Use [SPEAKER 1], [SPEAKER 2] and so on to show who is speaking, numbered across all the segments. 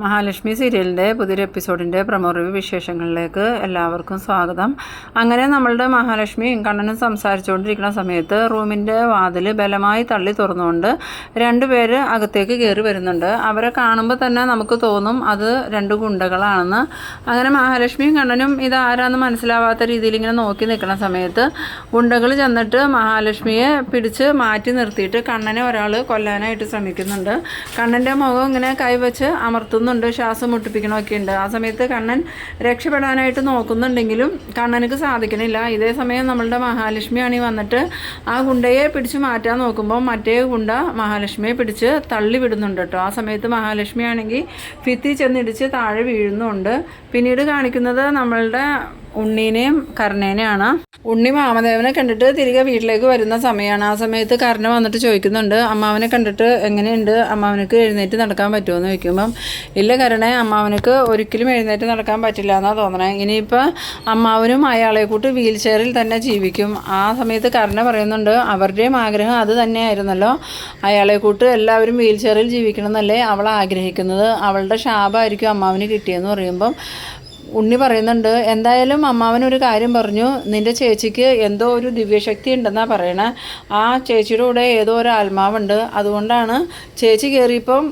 [SPEAKER 1] മഹാലക്ഷ്മി സീരിയലിന്റെ പുതിയൊരു എപ്പിസോഡിന്റെ പ്രമോ വിശേഷങ്ങളിലേക്ക് എല്ലാവർക്കും സ്വാഗതം. അങ്ങനെ നമ്മളുടെ മഹാലക്ഷ്മി കണ്ണനും സംസാരിച്ചുകൊണ്ടിരിക്കുന്ന സമയത്ത് റൂമിന്റെ വാതിൽ ബലമായി തള്ളി തുറന്നുകൊണ്ട് രണ്ടുപേര് അകത്തേക്ക് കയറി വരുന്നുണ്ട്. അവരെ കാണുമ്പോൾ തന്നെ നമുക്ക് തോന്നും അത് രണ്ട് ഗുണ്ടകളാണെന്ന്. അങ്ങനെ മഹാലക്ഷ്മിയും കണ്ണനും ഇത് ആരാന്ന് മനസ്സിലാവാത്ത രീതിയിൽ ഇങ്ങനെ നോക്കി നിൽക്കുന്ന സമയത്ത് ഗുണ്ടകൾ ചെന്നിട്ട് മഹാലക്ഷ്മിയെ പിടിച്ച് മാറ്റി നിർത്തിയിട്ട് കണ്ണനെ ഒരാൾ കൊല്ലാനായിട്ട് ശ്രമിക്കുന്നുണ്ട്. കണ്ണന്റെ മുഖം ഇങ്ങനെ കൈവച്ച് അമർത്തുന്നുണ്ട് ശ്വാസം മുട്ടിപ്പിക്കണമൊക്കെ ഉണ്ട്. ആ സമയത്ത് കണ്ണൻ രക്ഷപ്പെടാനായിട്ട് നോക്കുന്നുണ്ടെങ്കിലും കണ്ണനക്ക് സാധിക്കണില്ല. ഇതേ സമയം നമ്മളുടെ മഹാലക്ഷ്മിയാണ് വന്നിട്ട് ആ ഗുണ്ടയെ പിടിച്ച് മാറ്റാൻ നോക്കുമ്പോൾ മറ്റേ ഗുണ്ട മഹാലക്ഷ്മിയെ പിടിച്ച് തള്ളി വിടുന്നുണ്ട് കേട്ടോ. ആ സമയത്ത് മഹാലക്ഷ്മി ആണെങ്കിൽ ഭിത്തി ചെന്നിടിച്ച് താഴെ വീഴുന്നുണ്ട്. പിന്നീട് കാണിക്കുന്നത് നമ്മളുടെ ഉണ്ണീനെയും കർണേനെയാണ്. ഉണ്ണി മാമദേവനെ കണ്ടിട്ട് തിരികെ വീട്ടിലേക്ക് വരുന്ന സമയമാണ് ആ സമയത്ത് കർണ വന്നിട്ട് ചോദിക്കുന്നുണ്ട് അമ്മാവനെ കണ്ടിട്ട് എങ്ങനെയുണ്ട്? അമ്മാവനക്ക് എഴുന്നേറ്റ് നടക്കാൻ പറ്റുമോ? എന്ന് ചോദിക്കുമ്പം ഇല്ല കരണേ അമ്മാവനക്ക് ഒരിക്കലും എഴുന്നേറ്റ് നടക്കാൻ പറ്റില്ല എന്നാണ് തോന്നണേ. ഇനിയിപ്പോൾ അമ്മാവനും അയാളെ കൂട്ട് വീൽ ചെയറിൽ തന്നെ ജീവിക്കും. ആ സമയത്ത് കർണ പറയുന്നുണ്ട് അവരുടെയും ആഗ്രഹം അത് തന്നെയായിരുന്നല്ലോ. അയാളെ കൂട്ട് എല്ലാവരും വീൽ ചെയറിൽ ജീവിക്കണം എന്നല്ലേ അവൾ ആഗ്രഹിക്കുന്നത്. അവളുടെ ശാപമായിരിക്കും അമ്മാവന് കിട്ടിയെന്ന് പറയുമ്പം ഉണ്ണി പറയുന്നുണ്ട് എന്തായാലും അമ്മാവനൊരു കാര്യം പറഞ്ഞു. നിന്റെ ചേച്ചിക്ക് എന്തോ ഒരു ദിവ്യശക്തി ഉണ്ടെന്നാണ് പറയണേ. ആ ചേച്ചിയുടെ കൂടെ ഏതോ ഒരു ആത്മാവുണ്ട്. അതുകൊണ്ടാണ് ചേച്ചി കയറിയപ്പം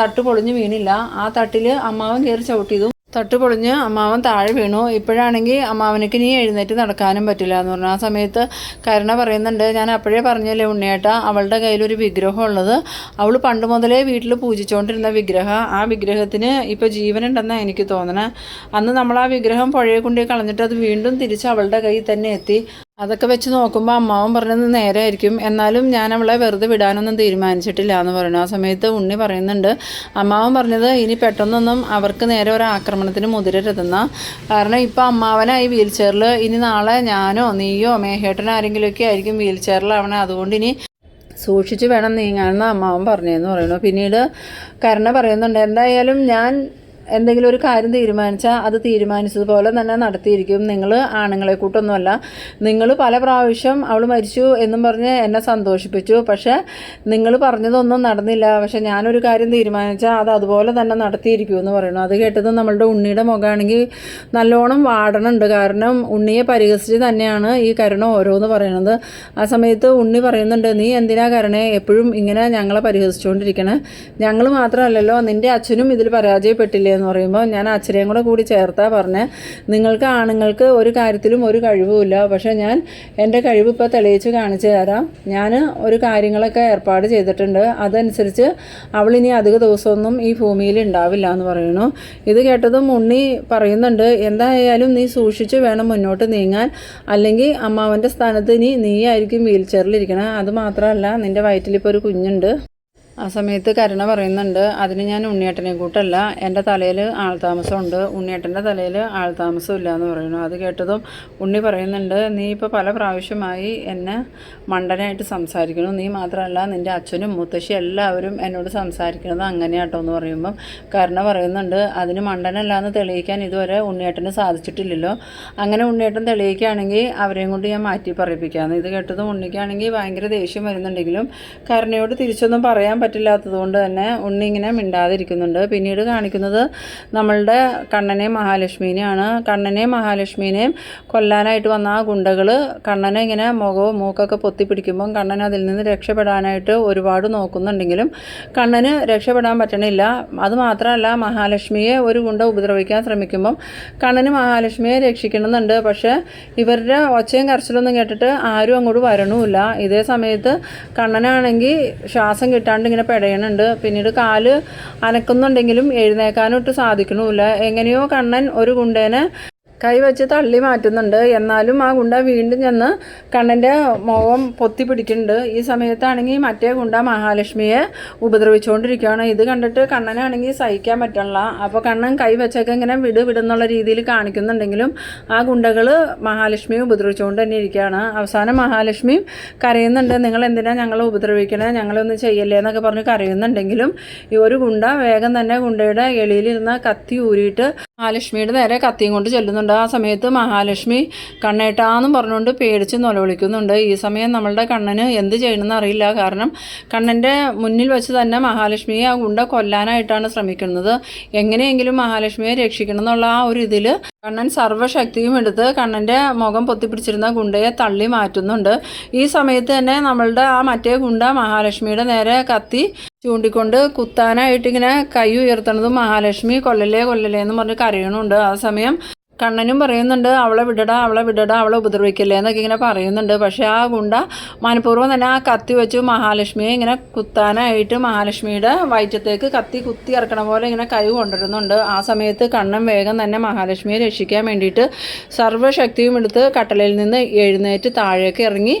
[SPEAKER 1] തട്ട് പൊളിഞ്ഞ് വീണില്ല. ആ തട്ടിൽ അമ്മാവൻ കയറി ചവിട്ടിയതും തട്ട് പൊളിഞ്ഞ് അമ്മാവൻ താഴെ വീണു. ഇപ്പോഴാണെങ്കിൽ അമ്മാവനക്ക് നീ എഴുന്നേറ്റ് നടക്കാനും പറ്റില്ല എന്ന് പറഞ്ഞു. ആ സമയത്ത് കരുണ പറയുന്നുണ്ട് ഞാൻ അപ്പോഴേ പറഞ്ഞല്ലേ ഉണ്ണിയേട്ട അവളുടെ കയ്യിലൊരു വിഗ്രഹം ഉള്ളത് അവൾ പണ്ട് മുതലേ വീട്ടിൽ പൂജിച്ചുകൊണ്ടിരുന്ന വിഗ്രഹം. ആ വിഗ്രഹത്തിന് ഇപ്പോൾ ജീവനുണ്ടെന്നാണ് എനിക്ക് തോന്നണേ. അന്ന് നമ്മൾ ആ വിഗ്രഹം പുഴയെ കൊണ്ടേ കളഞ്ഞിട്ട് അത് വീണ്ടും തിരിച്ച് അവളുടെ കയ്യിൽ തന്നെ എത്തി. അതൊക്കെ വെച്ച് നോക്കുമ്പോൾ അമ്മാവൻ പറഞ്ഞത് നേരെയായിരിക്കും. എന്നാലും ഞാൻ അവളെ വെറുതെ വിടാനൊന്നും തീരുമാനിച്ചിട്ടില്ല എന്ന് പറയുന്നു. ആ സമയത്ത് ഉണ്ണി പറയുന്നുണ്ട് അമ്മാവൻ പറഞ്ഞത് ഇനി പെട്ടെന്നൊന്നും അവർക്ക് നേരെ ഒരു ആക്രമണത്തിന് മുതിരരുതെന്ന. കാരണം ഇപ്പോൾ അമ്മാവനായി വീൽ ചെയറിൽ ഇനി നാളെ ഞാനോ നീയോ മേഹേട്ടനോ ആരെങ്കിലുമൊക്കെ ആയിരിക്കും വീൽ ചെയറിലാവണേ അതുകൊണ്ട് ഇനി സൂക്ഷിച്ച് വേണം നീങ്ങാനെന്ന് അമ്മാവൻ പറഞ്ഞതെന്ന് പറയുന്നു. പിന്നീട് കരണ പറയുന്നുണ്ട് എന്തായാലും ഞാൻ എന്തെങ്കിലും ഒരു കാര്യം തീരുമാനിച്ചാൽ അത് തീരുമാനിച്ചതുപോലെ തന്നെ നടത്തിയിരിക്കും. നിങ്ങൾ ആണുങ്ങളെ കൂട്ടൊന്നുമല്ല. നിങ്ങൾ പല പ്രാവശ്യം അവൾ മരിച്ചു എന്നും പറഞ്ഞ് എന്നെ സന്തോഷിപ്പിച്ചു. പക്ഷേ നിങ്ങൾ പറഞ്ഞതൊന്നും നടന്നില്ല. പക്ഷേ ഞാനൊരു കാര്യം തീരുമാനിച്ചാൽ അത് അതുപോലെ തന്നെ നടത്തിയിരിക്കും എന്ന് പറയുന്നു. അത് കേട്ടത് നമ്മളുടെ ഉണ്ണിയുടെ മുഖമാണെങ്കിൽ നല്ലോണം വാടണുണ്ട്. കാരണം ഉണ്ണിയെ പരിഹസിച്ച് തന്നെയാണ് ഈ കരുണ ഓരോന്ന് പറയുന്നത്. ആ സമയത്ത് ഉണ്ണി പറയുന്നുണ്ട് നീ എന്തിനാ കരണേ എപ്പോഴും ഇങ്ങനെ ഞങ്ങളെ പരിഹസിച്ചുകൊണ്ടിരിക്കണേ? ഞങ്ങൾ മാത്രമല്ലല്ലോ നിന്റെ അച്ഛനും ഇതിൽ പരാജയപ്പെട്ടില്ലേ? എന്ന് പറയുമ്പോൾ ഞാൻ അച്ഛനെയും കൂടെ കൂടി ചേർത്താ പറഞ്ഞ് നിങ്ങൾക്ക് ആണുങ്ങൾക്ക് ഒരു കാര്യത്തിലും ഒരു കഴിവുമില്ല പക്ഷേ ഞാൻ എന്റെ കഴിവ് ഇപ്പോൾ തെളിയിച്ച് കാണിച്ചു തരാം. ഞാൻ ഒരു കാര്യങ്ങളൊക്കെ ഏർപ്പാട് ചെയ്തിട്ടുണ്ട്. അതനുസരിച്ച് അവളിനി അധിക ദിവസമൊന്നും ഈ ഭൂമിയിൽ ഉണ്ടാവില്ല എന്ന് പറയുന്നു. ഇത് കേട്ടതും ഉണ്ണി പറയുന്നുണ്ട് എന്തായാലും നീ സൂക്ഷിച്ച് വേണം മുന്നോട്ട് നീങ്ങാൻ. അല്ലെങ്കിൽ അമ്മാവന്റെ സ്ഥാനത്ത് ഇനി നീ ആയിരിക്കും വീൽ ചെയറിലിരിക്കണം അത് മാത്രമല്ല നിന്റെ വയറ്റിലിപ്പോൾ ഒരു കുഞ്ഞുണ്ട്. ആ സമയത്ത് കരുണ പറയുന്നുണ്ട് അതിന് ഞാൻ ഉണ്ണിയേട്ടനെ കൂട്ടല്ല എന്റെ തലയിൽ ആൾതാമസമുണ്ട് ഉണ്ണിയേട്ടന്റെ തലയിൽ ആൾതാമസം ഇല്ല എന്ന് പറയുന്നു. അത് കേട്ടതും ഉണ്ണി പറയുന്നുണ്ട് നീ ഇപ്പോൾ പല പ്രാവശ്യമായി എന്നെ മണ്ടനായിട്ട് സംസാരിക്കണം നീ മാത്രമല്ല നിന്റെ അച്ഛനും മുത്തശ്ശി എല്ലാവരും എന്നോട് സംസാരിക്കുന്നത് അങ്ങനെയാട്ടോ എന്ന് പറയുമ്പം കരുണ പറയുന്നുണ്ട് അതിന് മണ്ടനല്ല എന്ന് തെളിയിക്കാൻ ഇതുവരെ ഉണ്ണിയേട്ടന് സാധിച്ചിട്ടില്ലല്ലോ. അങ്ങനെ ഉണ്ണിയേട്ടൻ തെളിയിക്കുകയാണെങ്കിൽ അവരെയും കൊണ്ട് ഞാൻ മാറ്റി പറയിപ്പിക്കാമെന്ന് ഇത് കേട്ടതും ഉണ്ണിക്കാണെങ്കിൽ ഭയങ്കര ദേഷ്യം വരുന്നുണ്ടെങ്കിലും കരുണയോട് തിരിച്ചൊന്നും പറയാൻ പറ്റില്ലാത്തത് കൊണ്ട് തന്നെ ഉണ്ണി ഇങ്ങനെ മിണ്ടാതിരിക്കുന്നുണ്ട്. പിന്നീട് കാണിക്കുന്നത് നമ്മളുടെ കണ്ണനെയും മഹാലക്ഷ്മീനെയാണ്. കണ്ണനെയും മഹാലക്ഷ്മീനെയും കൊല്ലാനായിട്ട് വന്ന ആ ഗുണ്ടകൾ കണ്ണനെ ഇങ്ങനെ മുഖവും മൂക്കൊക്കെ പൊത്തിപ്പിടിക്കുമ്പം കണ്ണൻ അതിൽ നിന്ന് രക്ഷപ്പെടാനായിട്ട് ഒരുപാട് നോക്കുന്നുണ്ടെങ്കിലും കണ്ണന് രക്ഷപ്പെടാൻ പറ്റണില്ല. അതുമാത്രമല്ല മഹാലക്ഷ്മിയെ ഒരു ഗുണ്ട ഉപദ്രവിക്കാൻ ശ്രമിക്കുമ്പം കണ്ണന് മഹാലക്ഷ്മിയെ രക്ഷിക്കണമെന്നുണ്ട്. പക്ഷേ ഇവരുടെ ഒച്ചയും കരച്ചിലൊന്നും കേട്ടിട്ട് ആരും അങ്ങോട്ട് വരണമില്ല. ഇതേ സമയത്ത് കണ്ണനാണെങ്കിൽ ശ്വാസം കിട്ടാണ്ട് ഇങ്ങനെ പെടയണുണ്ട്. പിന്നീട് കാൽ അനക്കുന്നുണ്ടെങ്കിലും എഴുന്നേക്കാനൊട്ട് സാധിക്കണമില്ല. എങ്ങനെയോ കണ്ണൻ ഒരു ഗുണ്ടേനെ കൈവച്ച് തള്ളി മാറ്റുന്നുണ്ട്. എന്നാലും ആ ഗുണ്ട വീണ്ടും ചെന്ന് കണ്ണന്റെ മുഖം പൊത്തി പിടിക്കുന്നുണ്ട്. ഈ സമയത്താണെങ്കിൽ മറ്റേ ഗുണ്ട മഹാലക്ഷ്മിയെ ഉപദ്രവിച്ചുകൊണ്ടിരിക്കുകയാണ്. ഇത് കണ്ടിട്ട് കണ്ണനാണെങ്കിൽ സഹിക്കാൻ പറ്റണില്ല. അപ്പോൾ കണ്ണൻ കൈ വെച്ചൊക്കെ ഇങ്ങനെ വിട് വിടുന്നുള്ള രീതിയിൽ കാണിക്കുന്നുണ്ടെങ്കിലും ആ ഗുണ്ടകൾ മഹാലക്ഷ്മിയെ ഉപദ്രവിച്ചുകൊണ്ട് തന്നെ ഇരിക്കുകയാണ്. അവസാനം മഹാലക്ഷ്മിയും കരയുന്നുണ്ട്. നിങ്ങൾ എന്തിനാ ഞങ്ങളെ ഉപദ്രവിക്കണേ? ഞങ്ങളൊന്നും ചെയ്യല്ലേ? എന്നൊക്കെ പറഞ്ഞ് കരയുന്നുണ്ടെങ്കിലും ഈ ഒരു ഗുണ്ട വേഗം തന്നെ ഗുണ്ടയുടെ എളിയിലിരുന്ന കത്തി ഊരിയിട്ട് മഹാലക്ഷ്മിയുടെ നേരെ കത്തിയും കൊണ്ട് ചെല്ലുന്നുണ്ട്. ആ സമയത്ത് മഹാലക്ഷ്മി കണ്ണേട്ടാന്നും പറഞ്ഞുകൊണ്ട് പേടിച്ച് നിലവിളിക്കുന്നുണ്ട്. ഈ സമയം നമ്മളുടെ കണ്ണന് എന്ത് ചെയ്യണമെന്ന് അറിയില്ല. കാരണം കണ്ണന്റെ മുന്നിൽ വെച്ച് തന്നെ മഹാലക്ഷ്മിയെ ആ ഗുണ്ട കൊല്ലാനായിട്ടാണ് ശ്രമിക്കുന്നത്. എങ്ങനെയെങ്കിലും മഹാലക്ഷ്മിയെ രക്ഷിക്കണം എന്നുള്ള ആ ഒരു ഇതിൽ കണ്ണൻ സർവശക്തിയും എടുത്ത് കണ്ണന്റെ മുഖം പൊത്തിപ്പിടിച്ചിരുന്ന ഗുണ്ടയെ തള്ളി മാറ്റുന്നുണ്ട്. ഈ സമയത്ത് തന്നെ നമ്മളുടെ ആ മറ്റേ ഗുണ്ട മഹാലക്ഷ്മിയുടെ നേരെ കത്തി ചൂണ്ടിക്കൊണ്ട് കുത്താനായിട്ട് ഇങ്ങനെ കൈ ഉയർത്തണതും മഹാലക്ഷ്മി കൊല്ലലേ കൊല്ലലേ എന്ന് പറഞ്ഞ് കരയണുണ്ട് ആ സമയം കണ്ണനും പറയുന്നുണ്ട് അവളെ വിടടാ അവളെ വിടടാ അവളെ ഉപദ്രവിക്കല്ലേ എന്നൊക്കെ ഇങ്ങനെ പറയുന്നുണ്ട്. പക്ഷേ ആ ഗുണ്ട മനഃപൂർവം തന്നെ ആ കത്തി വെച്ചു മഹാലക്ഷ്മിയെ ഇങ്ങനെ കുത്താനായിട്ട് മഹാലക്ഷ്മിയുടെ വയറ്റത്തേക്ക് കത്തി കുത്തി ഇറക്കണ പോലെ ഇങ്ങനെ കൈ കൊണ്ടുവരുന്നുണ്ട് ആ സമയത്ത് കണ്ണൻ വേഗം തന്നെ മഹാലക്ഷ്മിയെ രക്ഷിക്കാൻ വേണ്ടിയിട്ട് സർവശക്തിയും എടുത്ത് കട്ടലയിൽ നിന്ന് എഴുന്നേറ്റ് താഴേക്ക് ഇറങ്ങി.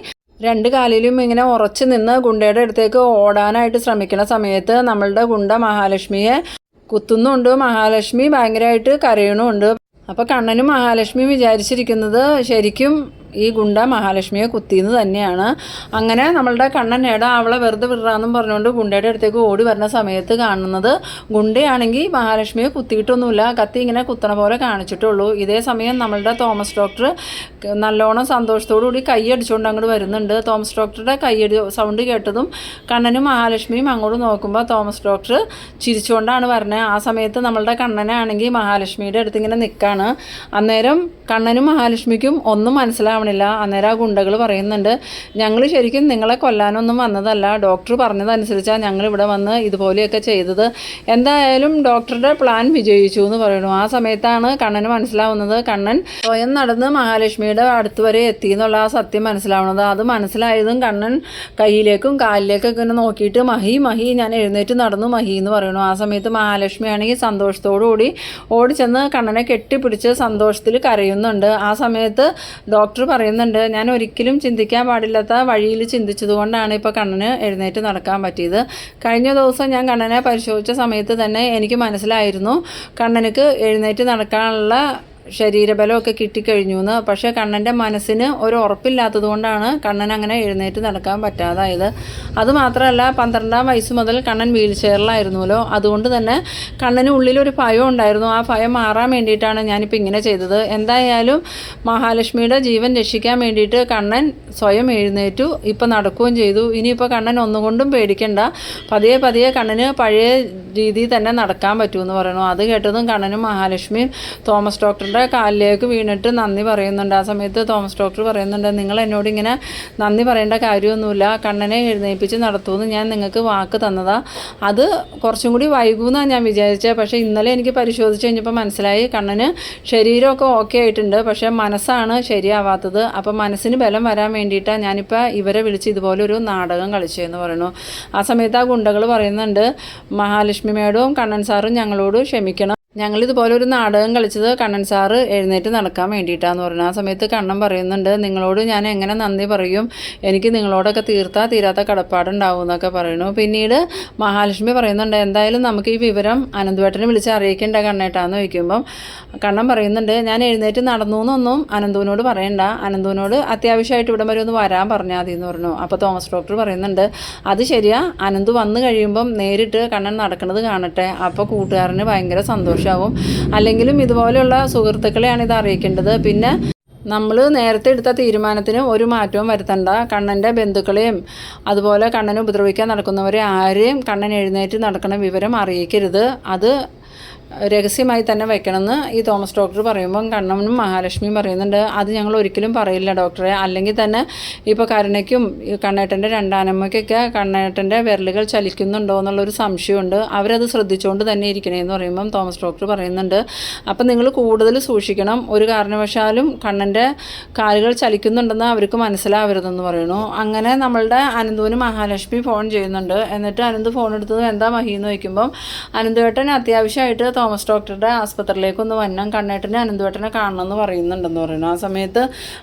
[SPEAKER 1] രണ്ട് കാലിലും ഇങ്ങനെ ഉറച്ചു നിന്ന് ഗുണ്ടയുടെ അടുത്തേക്ക് ഓടാനായിട്ട് ശ്രമിക്കുന്ന സമയത്ത് നമ്മളുടെ ഗുണ്ട മഹാലക്ഷ്മിയെ കുത്തുന്നുണ്ട്. മഹാലക്ഷ്മി ഭയങ്കരമായിട്ട് കരയണമുണ്ട് അപ്പോൾ കണ്ണനും മഹാലക്ഷ്മിയും വിചാരിച്ചിരിക്കുന്നത് ശരിക്കും ഈ ഗുണ്ട മഹാലക്ഷ്മിയെ കുത്തിയെന്ന് തന്നെയാണ്. അങ്ങനെ നമ്മളുടെ കണ്ണനേട അവളെ വെറുതെ വിടാന്നും പറഞ്ഞുകൊണ്ട് ഗുണ്ടയുടെ അടുത്തേക്ക് ഓടി വരുന്ന സമയത്ത് കാണുന്നത് ഗുണ്ടയാണെങ്കിൽ മഹാലക്ഷ്മിയെ കുത്തിയിട്ടൊന്നുമില്ല. കത്തി ഇങ്ങനെ കുത്തണ പോലെ കാണിച്ചിട്ടുള്ളൂ. ഇതേ സമയം നമ്മളുടെ തോമസ് ഡോക്ടർ നല്ലോണം സന്തോഷത്തോടു കൂടി കൈ അടിച്ചുകൊണ്ട് അങ്ങോട്ട് വരുന്നുണ്ട്. തോമസ് ഡോക്ടറുടെ കൈയടി സൗണ്ട് കേട്ടതും കണ്ണനും മഹാലക്ഷ്മിയും അങ്ങോട്ട് നോക്കുമ്പോൾ തോമസ് ഡോക്ടർ ചിരിച്ചുകൊണ്ടാണ് വരുന്നത് ആ സമയത്ത് നമ്മളുടെ കണ്ണനാണെങ്കിൽ മഹാലക്ഷ്മിയുടെ അടുത്ത് ഇങ്ങനെ നിൽക്കുകയാണ് അന്നേരം കണ്ണനും മഹാലക്ഷ്മിക്കും ഒന്നും മനസ്സിലാവും മനസ്സിലാവണില്ല അന്നേരം ആ ഗുണ്ടകൾ പറയുന്നുണ്ട് ഞങ്ങൾ ശരിക്കും നിങ്ങളെ കൊല്ലാനൊന്നും വന്നതല്ല. ഡോക്ടർ പറഞ്ഞതനുസരിച്ചാണ് ഞങ്ങൾ ഇവിടെ വന്ന് ഇതുപോലെയൊക്കെ ചെയ്തത്. എന്തായാലും ഡോക്ടറുടെ പ്ലാൻ വിജയിച്ചു എന്ന് പറയുന്നു. ആ സമയത്താണ് കണ്ണന് മനസ്സിലാവുന്നത്. കണ്ണൻ സ്വയം നടന്ന് മഹാലക്ഷ്മിയുടെ അടുത്ത് വരെ എത്തി എന്നുള്ള ആ സത്യം മനസ്സിലാവുന്നത്. അത് മനസ്സിലായതും കണ്ണൻ കയ്യിലേക്കും കാലിലേക്കും ഇങ്ങനെ നോക്കിയിട്ട് മഹി മഹി ഞാൻ എഴുന്നേറ്റ് നടന്നു മഹി എന്ന് പറയുന്നു. ആ സമയത്ത് മഹാലക്ഷ്മി ആണെങ്കിൽ സന്തോഷത്തോടുകൂടി ഓടിച്ചെന്ന് കണ്ണനെ കെട്ടിപ്പിടിച്ച് സന്തോഷത്തിൽ കരയുന്നുണ്ട്. ആ സമയത്ത് ഡോക്ടർ പറയുന്നുണ്ട് ഞാൻ ഒരിക്കലും ചിന്തിക്കാൻ പാടില്ലാത്ത വഴിയിൽ ചിന്തിച്ചതുകൊണ്ടാണ് ഇപ്പോൾ കണ്ണന് എഴുന്നേറ്റ് നടക്കാൻ പറ്റിയത്. കഴിഞ്ഞ ദിവസം ഞാൻ കണ്ണനെ പരിശോധിച്ച സമയത്ത് തന്നെ എനിക്ക് മനസ്സിലായിരുന്നു കണ്ണനക്ക് എഴുന്നേറ്റ് നടക്കാനുള്ള ശരീരബലമൊക്കെ കിട്ടിക്കഴിഞ്ഞു എന്ന് പക്ഷേ കണ്ണന്റെ മനസ്സിന് ഒരു ഉറപ്പില്ലാത്തത് കൊണ്ടാണ് കണ്ണൻ അങ്ങനെ എഴുന്നേറ്റ് നടക്കാൻ പറ്റാതായത്. അതുമാത്രമല്ല പന്ത്രണ്ടാം വയസ്സ് മുതൽ കണ്ണൻ വീൽ ചെയറിലായിരുന്നുവല്ലോ അതുകൊണ്ട് തന്നെ കണ്ണന് ഉള്ളിലൊരു ഭയം ഉണ്ടായിരുന്നു. ആ ഭയം മാറാൻ വേണ്ടിയിട്ടാണ് ഞാനിപ്പോൾ ഇങ്ങനെ ചെയ്തത്. എന്തായാലും മഹാലക്ഷ്മിയുടെ ജീവൻ രക്ഷിക്കാൻ വേണ്ടിയിട്ട് കണ്ണൻ സ്വയം എഴുന്നേറ്റു. ഇപ്പം നടക്കുകയും ചെയ്തു. ഇനിയിപ്പോൾ കണ്ണൻ ഒന്നുകൊണ്ടും പേടിക്കണ്ട. പതിയെ പതിയെ കണ്ണന് പഴയ രീതിയിൽ തന്നെ നടക്കാൻ പറ്റുമെന്ന് പറയണു അത് കേട്ടതും കണ്ണനും മഹാലക്ഷ്മിയും തോമസ് ഡോക്ടറുടെ കാലിലേക്ക് വീണിട്ട് നന്ദി പറയുന്നുണ്ട്. ആ സമയത്ത് തോമസ് ഡോക്ടർ പറയുന്നുണ്ട് നിങ്ങൾ എന്നോട് ഇങ്ങനെ നന്ദി പറയേണ്ട കാര്യമൊന്നുമില്ല. കണ്ണനെ എഴുന്നേൽപ്പിച്ച് നടത്തുമെന്ന് ഞാൻ നിങ്ങൾക്ക് വാക്ക് തന്നതാ. അത് കുറച്ചും കൂടി വൈകുമെന്നാണ് ഞാൻ വിചാരിച്ചത് പക്ഷേ ഇന്നലെ എനിക്ക് പരിശോധിച്ച് കഴിഞ്ഞപ്പോൾ മനസ്സിലായി കണ്ണന് ശരീരമൊക്കെ ഓക്കെ ആയിട്ടുണ്ട്. പക്ഷേ മനസ്സാണ് ശരിയാവാത്തത്. അപ്പോൾ മനസ്സിന് ബലം വരാൻ വേണ്ടിയിട്ടാണ് ഞാനിപ്പോൾ ഇവരെ വിളിച്ച് ഇതുപോലെ ഒരു നാടകം കളിച്ചതെന്ന് പറയുന്നു. ആ സമയത്ത് ആ ഗുണ്ടകൾ പറയുന്നുണ്ട് മഹാലക്ഷ്മി മേഡവും കണ്ണൻ സാറും ഞങ്ങളോട് ക്ഷമിക്കണം. ഞങ്ങളിതുപോലെ ഒരു നാടകം കളിച്ചത് കണ്ണൻ സാറ് എഴുന്നേറ്റ് നടക്കാൻ വേണ്ടിയിട്ടാന്ന് പറഞ്ഞു. ആ സമയത്ത് കണ്ണൻ പറയുന്നുണ്ട് നിങ്ങളോട് ഞാൻ എങ്ങനെ നന്ദി പറയും? എനിക്ക് നിങ്ങളോടൊക്കെ തീർത്താ തീരാത്ത കടപ്പാടുണ്ടാവും എന്നൊക്കെ പറയുന്നു. പിന്നീട് മഹാലക്ഷ്മി പറയുന്നുണ്ട് എന്തായാലും നമുക്ക് ഈ വിവരം അനന്തുവേട്ടനെ വിളിച്ച് അറിയിക്കേണ്ട കണ്ണേട്ടാന്ന് ചോദിക്കുമ്പം കണ്ണൻ പറയുന്നുണ്ട് ഞാൻ എഴുന്നേറ്റ് നടന്നു എന്നൊന്നും അനന്തുവിനോട് പറയണ്ട. അനന്തുവിനോട് അത്യാവശ്യമായിട്ട് ഇവിടം വരെ ഒന്ന് വരാൻ പറഞ്ഞാൽ മതി എന്ന് പറഞ്ഞു. അപ്പോൾ തോമസ് ഡോക്ടർ പറയുന്നുണ്ട് അത് ശരിയാ. അനന്തു വന്നു കഴിയുമ്പം നേരിട്ട് കണ്ണൻ നടക്കുന്നത് കാണട്ടെ. അപ്പോൾ കൂട്ടുകാരന് ഭയങ്കര സന്തോഷം. സന്തോഷമാവും അല്ലെങ്കിലും ഇതുപോലെയുള്ള സുഹൃത്തുക്കളെയാണ് ഇത് അറിയിക്കേണ്ടത്. പിന്നെ നമ്മൾ നേരത്തെ എടുത്ത തീരുമാനത്തിന് ഒരു മാറ്റവും വരുത്തണ്ട. കണ്ണന്റെ ബന്ധുക്കളെയും അതുപോലെ കണ്ണനെ ഉപദ്രവിക്കാൻ നടക്കുന്നവരെ ആരെയും കണ്ണൻ എഴുന്നേറ്റ് നടക്കുന്ന വിവരം അറിയിക്കരുത്. അത് രഹസ്യമായി തന്നെ വെക്കണമെന്ന് ഈ തോമസ് ഡോക്ടർ പറയുമ്പം കണ്ണനും മഹാലക്ഷ്മിയും പറയുന്നുണ്ട്. അത് ഞങ്ങൾ ഒരിക്കലും പറയില്ല ഡോക്ടറെ. അല്ലെങ്കിൽ തന്നെ ഇപ്പോൾ കരുണയ്ക്കും കണ്ണേട്ടന്റെ രണ്ടാനമ്മയ്ക്കൊക്കെ കണ്ണേട്ടന്റെ വിരലുകൾ ചലിക്കുന്നുണ്ടോ എന്നുള്ളൊരു സംശയമുണ്ട്. അവരത് ശ്രദ്ധിച്ചുകൊണ്ട് തന്നെ ഇരിക്കണേന്ന് പറയുമ്പം തോമസ് ഡോക്ടർ പറയുന്നുണ്ട്. അപ്പം നിങ്ങൾ കൂടുതൽ സൂക്ഷിക്കണം. ഒരു കാരണവശാലും കണ്ണന്റെ കാലുകൾ ചലിക്കുന്നുണ്ടെന്ന് അവർക്ക് മനസ്സിലാവരുതെന്ന് പറയുന്നു. അങ്ങനെ നമ്മളുടെ അനന്തുവിന് മഹാലക്ഷ്മി ഫോൺ ചെയ്യുന്നുണ്ട്. എന്നിട്ട് അനന്ത് ഫോൺ എടുത്തത് എന്താ മഹി എന്ന് വയ്ക്കുമ്പം അനന്തുവേട്ടൻ അത്യാവശ്യമായിട്ട് തോമസ് ഡോക്ടറുടെ ആസ്പത്രിയിലേക്ക് ഒന്ന് വന്നം കണ്ണേട്ടനെ അനന്തുവേട്ടനെ കാണണമെന്ന് പറയുന്നുണ്ടെന്ന് പറയുന്നു. ആ സമയത്ത്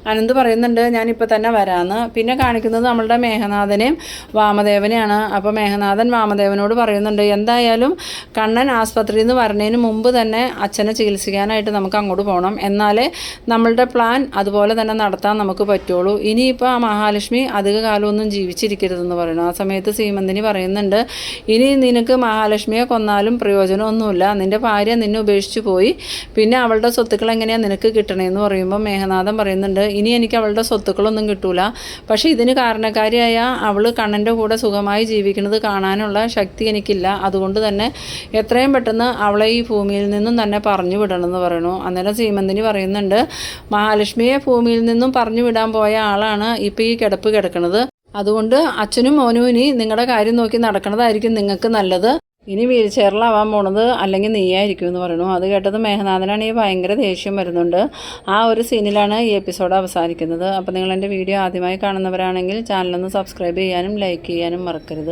[SPEAKER 1] അനന്ത് പറയുന്നുണ്ട് ഞാനിപ്പോൾ തന്നെ വരാമെന്ന് പിന്നെ കാണിക്കുന്നത് നമ്മളുടെ മേഘനാഥനെയും വാമദേവനെയാണ്. അപ്പോൾ മേഘനാഥൻ വാമദേവനോട് പറയുന്നുണ്ട് എന്തായാലും കണ്ണൻ ആസ്പത്രിയിൽ നിന്ന് വരണതിന് മുമ്പ് തന്നെ അച്ഛനെ ചികിത്സിക്കാനായിട്ട് നമുക്ക് അങ്ങോട്ട് പോകണം എന്നാലേ നമ്മളുടെ പ്ലാൻ അതുപോലെ തന്നെ നടത്താൻ നമുക്ക് പറ്റുള്ളൂ. ഇനിയിപ്പോൾ ആ മഹാലക്ഷ്മി അധിക കാലമൊന്നും ജീവിച്ചിരിക്കരുതെന്ന് പറയുന്നു. ആ സമയത്ത് സീമന്തിനി പറയുന്നുണ്ട് ഇനി നിനക്ക് മഹാലക്ഷ്മിയെ കൊന്നാലും പ്രയോജനമൊന്നുമില്ല. നിന്റെ ഭാര്യ നിന്നെ ഉപേക്ഷിച്ച് പോയി. പിന്നെ അവളുടെ സ്വത്തുക്കൾ എങ്ങനെയാണ് നിനക്ക് കിട്ടണേന്ന് പറയുമ്പോൾ മേഘനാഥൻ പറയുന്നുണ്ട് ഇനി എനിക്ക് അവളുടെ സ്വത്തുക്കളൊന്നും കിട്ടൂല. പക്ഷേ ഇതിന് കാരണക്കാരിയായ അവൾ കണ്ണന്റെ കൂടെ സുഖമായി ജീവിക്കുന്നത് കാണാനുള്ള ശക്തി എനിക്കില്ല. അതുകൊണ്ട് തന്നെ എത്രയും പെട്ടെന്ന് അവളെ ഈ ഭൂമിയിൽ നിന്നും തന്നെ പറഞ്ഞു വിടണമെന്ന് പറയണു അന്നേരം സീമന്തിനി പറയുന്നുണ്ട് മഹാലക്ഷ്മിയെ ഭൂമിയിൽ നിന്നും പറഞ്ഞു വിടാൻ പോയ ആളാണ് ഇപ്പോൾ ഈ കിടപ്പ് കിടക്കുന്നത് അതുകൊണ്ട് അച്ഛനും മോനും ഇനി നിങ്ങളുടെ കാര്യം നോക്കി നടക്കുന്നതായിരിക്കും നിങ്ങൾക്ക് നല്ലത്. ഇനി വീൽ ചെയറിലാവാൻ പോണത് അല്ലെങ്കിൽ നീയായിരിക്കും എന്ന് പറയുന്നു. അത് കേട്ടത് മേഘനാഥനാണ്. ഈ ഭയങ്കര ദേഷ്യം വരുന്നുണ്ട്. ആ ഒരു സീനിലാണ് ഈ എപ്പിസോഡ് അവസാനിക്കുന്നത്. അപ്പോൾ നിങ്ങൾ എന്റെ വീഡിയോ ആദ്യമായി കാണുന്നവരാണെങ്കിൽ ചാനലൊന്ന് സബ്സ്ക്രൈബ് ചെയ്യാനും ലൈക്ക് ചെയ്യാനും മറക്കരുത്.